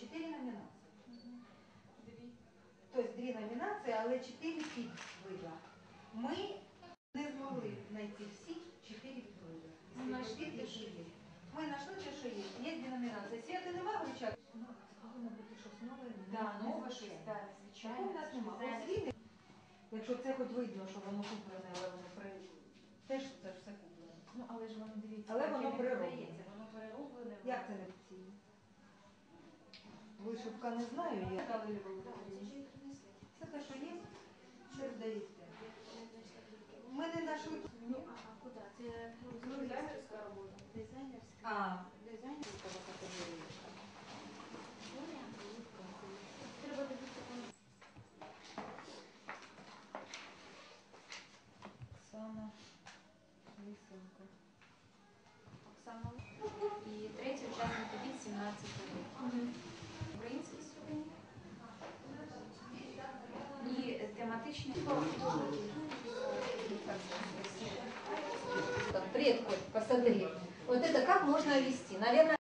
чотири номінації. Дві. Тобто дві номінації, але чотири під вида. Ми не змогли знайти всі чотири підвида. Ну, знайшли те, що є. Ми знайшли те, що є. Є дві номінації. Свята нема? Ну, повинно бути щось нове. Да, нове щось, так, звичайно. в нас нема. Освіти, якщо це хоч видно, що воно куплене, але воно при... Теж це ж все куплене. Ну, але ж воно дивіться, Але воно не перероблене. Воно перероблене. Як це не? Вишивка не знаю, я дали Це те, що є, що здається. Ми не знайшли. Ну, а, куди? Це дизайнерська робота. Дизайнерська. А, Дизайнерська категорія. Треба дивитися по Оксана Лисенко. Оксана. І Там, Привет, посмотри. Вот это как можно вести? Наверное,